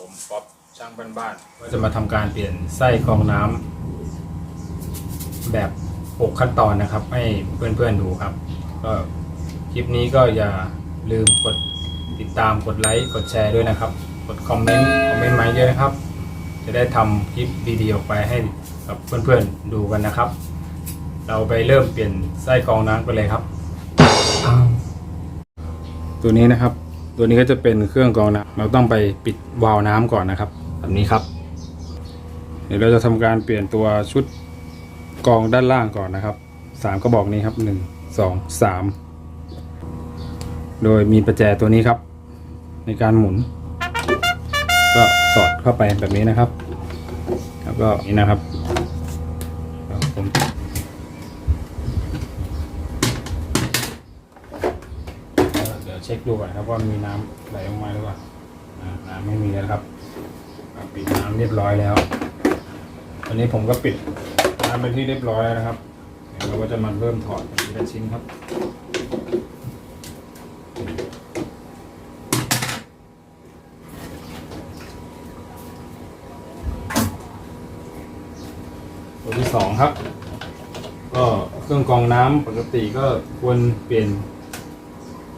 ผมป๊อปช่างบ้านๆก็จะมาทำการเปลี่ยนไส้กรองน้ำแบบ6ขั้นตอนนะครับ ให้เพื่อนๆดูครับ ก็คลิปนี้ก็อย่าลืมกดติดตามกดไลค์กดแชร์ด้วยนะครับ กดคอมเมนต์คอมเมนต์มาเยอะนะครับ จะได้ทำคลิปดีๆออกไปให้กับเพื่อนๆดูกันนะครับ เราไปเริ่มเปลี่ยนไส้กรองน้ำกันเลยครับ ตัวนี้นะครับ ตัวนี้ก็จะเป็นเครื่องกรองน้ำเราต้องไปปิดวาล์วน้ำก่อนนะครับแบบนี้ครับ เดี๋ยวเราจะทำการเปลี่ยนตัวชุดกรองด้านล่างก่อนนะครับสามกระบอกนี้ครับหนึ่งสองสามโดยมีประแจตัวนี้ครับ ในการหมุน ก็สอดเข้าไปแบบนี้นะครับ แล้วก็นี่นะครับครับผม เดี๋ยวเช็ คดูก่อนครับว่ามีน้ำไหลออกมาหรือเปล่าน้ำไม่มีแล้วครับปิดน้ำเรียบร้อยแล้วตอนนี้ผมก็ปิดน้ำเป็นที่เรียบร้อยแล้วนะครับเดี๋ยวเราก็จะมาเริ่มถอดทีละชิ้นครับตัวที่สองครับ ก็เครื่องกรองน้ำปกติก็ควรเปลี่ยน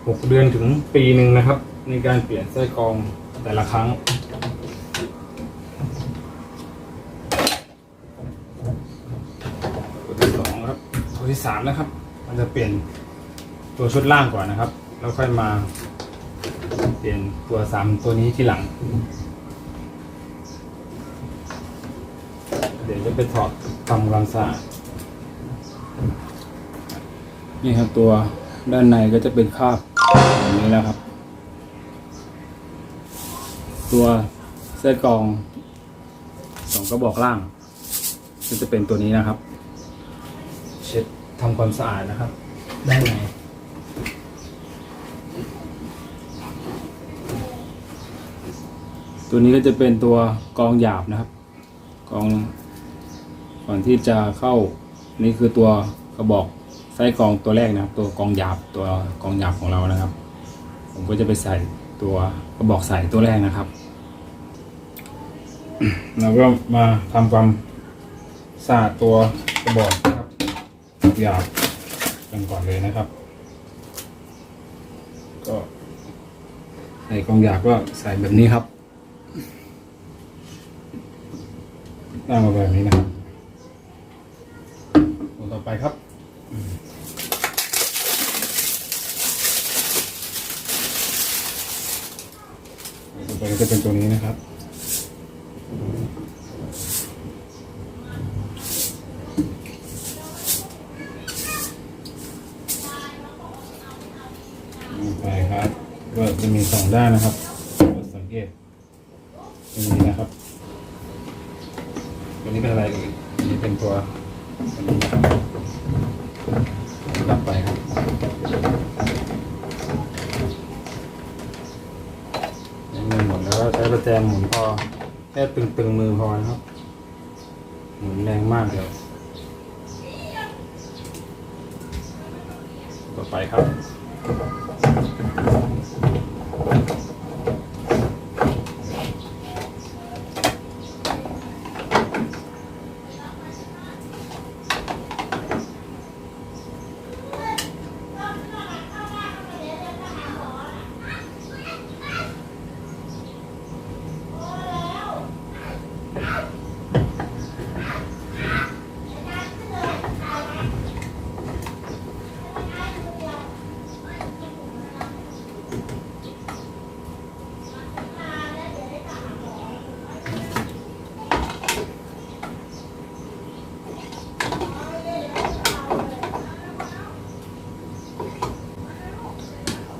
หกเดือนถึงปีหนึ่งนะครับ ในการเปลี่ยนไส้กรองแต่ละครั้ง ตัวที่สองครับ ตัวที่สามนะครับ มันจะเปลี่ยนตัวชุดล่างก่อนนะครับ แล้วค่อยมาเปลี่ยนตัวสามตัวนี้ที่หลัง เดี๋ยวจะไปถอดทำความสะอาดนี่ครับตัวด้านในก็จะเป็นคราบ อย่างนี้แล้วครับ ตัวไส้กองสองกระบอกล่างก็จะเป็นตัวนี้นะครับ เช็ดทำความสะอาดนะครับ ได้านในตัวนี้ก็จะเป็นตัวกองหยาบนะครับ กองก่อนที่จะเข้านี่คือตัวกระบอก ไส้กรองตัวแรกนะครับ ตัวกองหยาบตัวกองหยาบของเรานะครับ ผมก็จะไปใส่ตัวกระบอกใส่ตัวแรกนะครับแล้วก็มาทำความสะอาดตัวกระบอกนะครับหยาบกันก่อนเลยนะครับ ก็ใส่กองหยาบก็ใส่แบบนี้ครับตั้งมาแบบนี้นะครับตัวต่อไปครับ ต่อไป ก็จะเป็นตัวนี้นะครับ ไปครับ ก็จะมีสองด้านนะครับ สังเกตตรงนี้นะครับ ตัวนี้เป็นอะไรอ่ยอันนี้เป็นตัวอันนี้นะครับรับไปครับ หมุนหมด แล้วก็ใช้ประแจหมุนพอแค่ตึงๆมือพอนะครับ หมุนแรงมากเดี๋ยวต่อไปครับ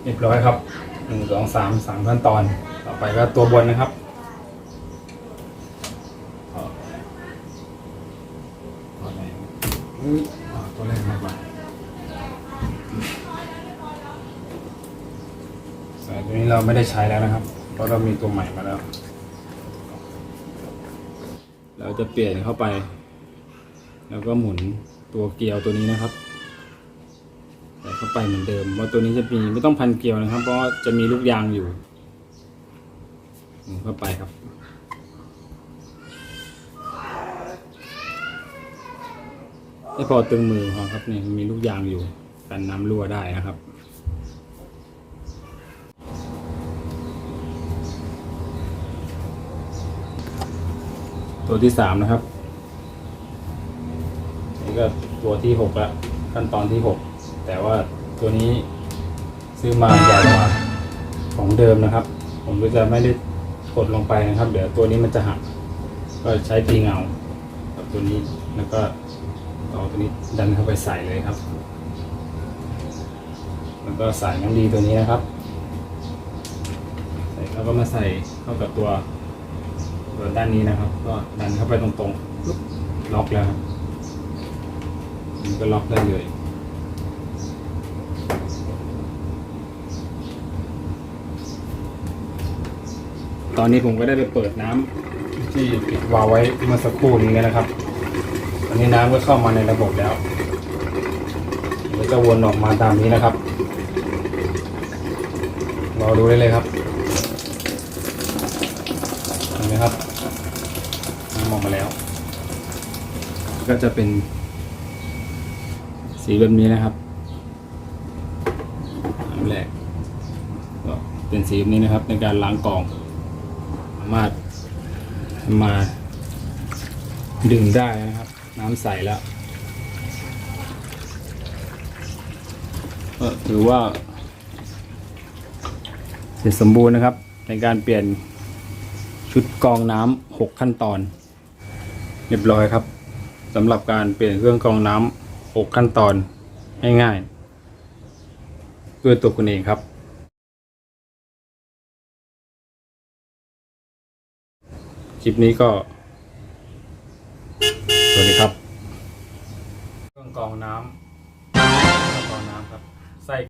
เรียบร้อยครับหนึ่งสองสามสามขั้นตอน ต่อไปก็ตัวบนนะครับตัวไหนอุ๊ยตัวแรกมากกว่าสายตัวนี้เราไม่ได้ใช้แล้วนะครับ เพราะเรามีตัวใหม่มาแล้ว เราจะเปลี่ยนเข้าไป แล้วก็หมุนตัวเกลียวตัวนี้นะครับ ใส่เข้าไปเหมือนเดิมว่าตัวนี้จะมีไม่ต้องพันเกลียวนะครับ เพราะจะมีลูกยางอยู่เข้าไปครับให้พอตึงมือครับเนี่ยมีลูกยางอยู่กันน้ำรั่วได้นะครับตัวที่สามนะครับ นี่ก็ตัวที่หกละขั้นตอนที่หก แต่ว่าตัวนี้ซื้อมาใหญ่กว่าของเดิมนะครับ ผมก็จะไม่ได้กดลงไปนะครับ เดี๋ยวตัวนี้มันจะหัก ก็ใช้ตีเงากับตัวนี้แล้วก็เอาตัวนี้ดันเข้าไปใส่เลยครับ แล้วก็ใส่น้ำดีตัวนี้นะครับ ใส่แล้วก็มาใส่เข้ากับตัวตัวด้านนี้นะครับ ก็ดันเข้าไปตรงๆล็อกแล้วมันก็ล็อกได้เลย ตอนนี้ผมก็ได้ไปเปิดน้ำที่ปิดวาล์วไว้เมื่อสักครู่นี้นะครับ ตอนนี้น้ำก็เข้ามาในระบบแล้วเดี๋ยวจะวนออกมาตามนี้นะครับรอดูได้เลยครับเห็นไหมครับน้ำออกมาแล้ว ก็จะเป็น สีแบบนี้นะครับอันแรกก็เป็นสีแบบนี้นะครับในการล้างกล่อง สามารถมาดึงได้นะครับ น้ำใสแล้วก็ถือว่า เสร็จสมบูรณ์นะครับ ในการเปลี่ยนชุดกรองน้ำหกขั้นตอน เรียบร้อยครับสำหรับการเปลี่ยนเครื่องกรองน้ำหกขั้นตอนง่ายๆด้วยตัวคุณเองครับ คลิปนี้ก็ สวัสดีครับ เครื่องกรองน้ำ